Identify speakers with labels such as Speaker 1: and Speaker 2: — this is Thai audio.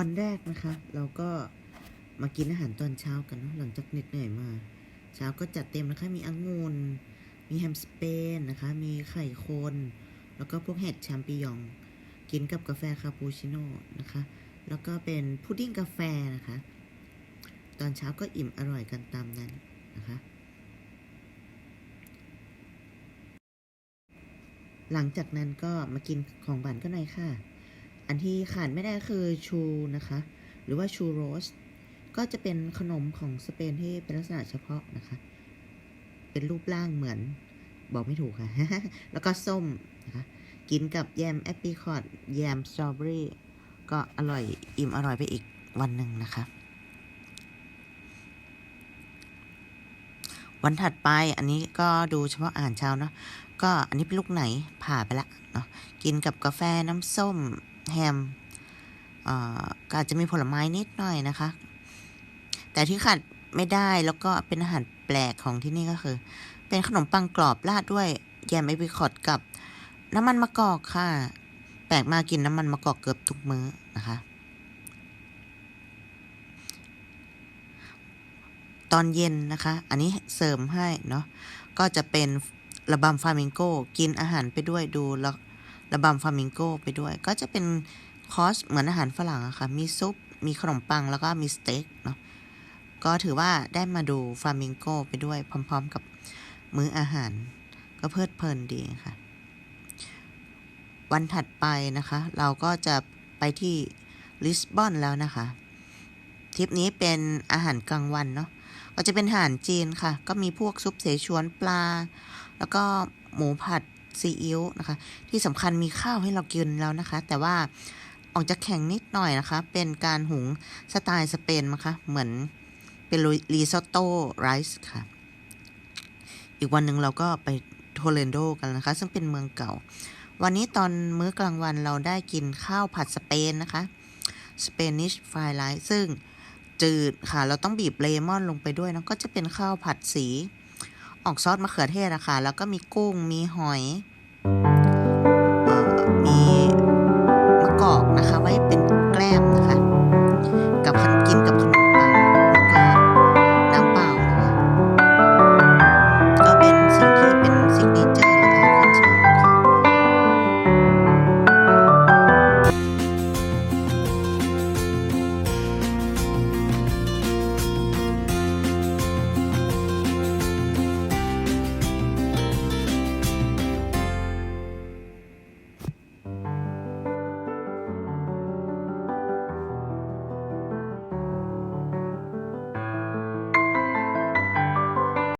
Speaker 1: วันแรกนะคะ เราก็มากินอาหารตอนเช้ากันเนอะหลังจากเหน็ดเหนื่อยมา เช้าก็จัดเต็มนะคะ มีองุ่นมีแฮมสเปนนะคะ มีไข่คน แล้วก็พวกเห็ดแชมปิญอง กินกับกาแฟคาปูชิโน่นะคะ แล้วก็เป็นพุดดิ้งกาแฟนะคะ ตอนเช้าก็อิ่มอร่อยกันตามนั้นนะคะ หลังจากนั้นก็มากินของหวานกันหน่อยค่ะ อันที่ขาดไม่ได้คือชูนะคะ หรือว่าชูโรส ก็จะเป็นขนมของสเปนที่เป็นลักษณะเฉพาะนะคะ เป็นรูปร่างเหมือนบอกไม่ถูกค่ะ แล้วก็ส้มนะคะ กินกับแยมแอปริคอตแยมสตรอเบอรี่ก็อร่อยอิ่มอร่อยไปอีกวันหนึ่งนะคะ วันถัดไปอันนี้ก็ดูเฉพาะอาหารเช้าเนาะก็อันนี้เป็นลูกไหนผ่าไปละเนาะกินกับกาแฟน้ำส้ม แฮมเอ่อก็อาจจะมีผลไม้นิดหน่อยนะคะ แต่ที่ขาดไม่ได้แล้วก็เป็นอาหารแปลกของที่นี่ก็คือ เป็นขนมปังกรอบราดด้วยแยมไอบิคอตกับน้ำมันมะกอกค่ะ แปลกมากกินน้ำมันมะกอกเกือบทุกมื้อนะคะ ตอนเย็นนะคะ อันนี้เสริมให้เนาะก็จะเป็นระบำฟามิงโก กินอาหารไปด้วยดูแล้ว ระบำฟามิงโกไปด้วย ก็จะเป็นคอร์สเหมือนอาหารฝรั่งอะค่ะ มีซุป มีขนมปังแล้วก็มีสเต็กเนาะ ก็ถือว่าได้มาดูฟามิงโกไปด้วยพร้อม ๆ กับมื้ออาหาร ก็เพลิดเพลินดีค่ะ วันถัดไปนะคะ เราก็จะไปที่ลิสบอนแล้วนะคะ ทริปนี้เป็นอาหารกลางวันเนาะก็จะเป็นอาหารจีนค่ะ ก็มีพวกซุปเสฉวนปลา แล้วก็หมูผัด ซีอิ๊วนะคะ ที่สำคัญมีข้าวให้เรากินแล้วนะคะ แต่ว่าออกจะแข็งนิดหน่อยนะคะ เป็นการหุงสไตล์สเปนนะคะ เหมือนเป็นรีซอตโต้ไรซ์ค่ะ อีกวันหนึ่งเราก็ไปโทเลนโดกันนะคะ ซึ่งเป็นเมืองเก่า วันนี้ตอนมื้อกลางวันเราได้กินข้าวผัดสเปนนะคะ Spanish fried rice ซึ่งจืดค่ะ เราต้องบีบเลมอนลงไปด้วยนะก็จะเป็นข้าวผัดสี ออกซอสมะเขือเทศอะคะแล้วก็มีกุ้งมีหอย กับขนมกินกับ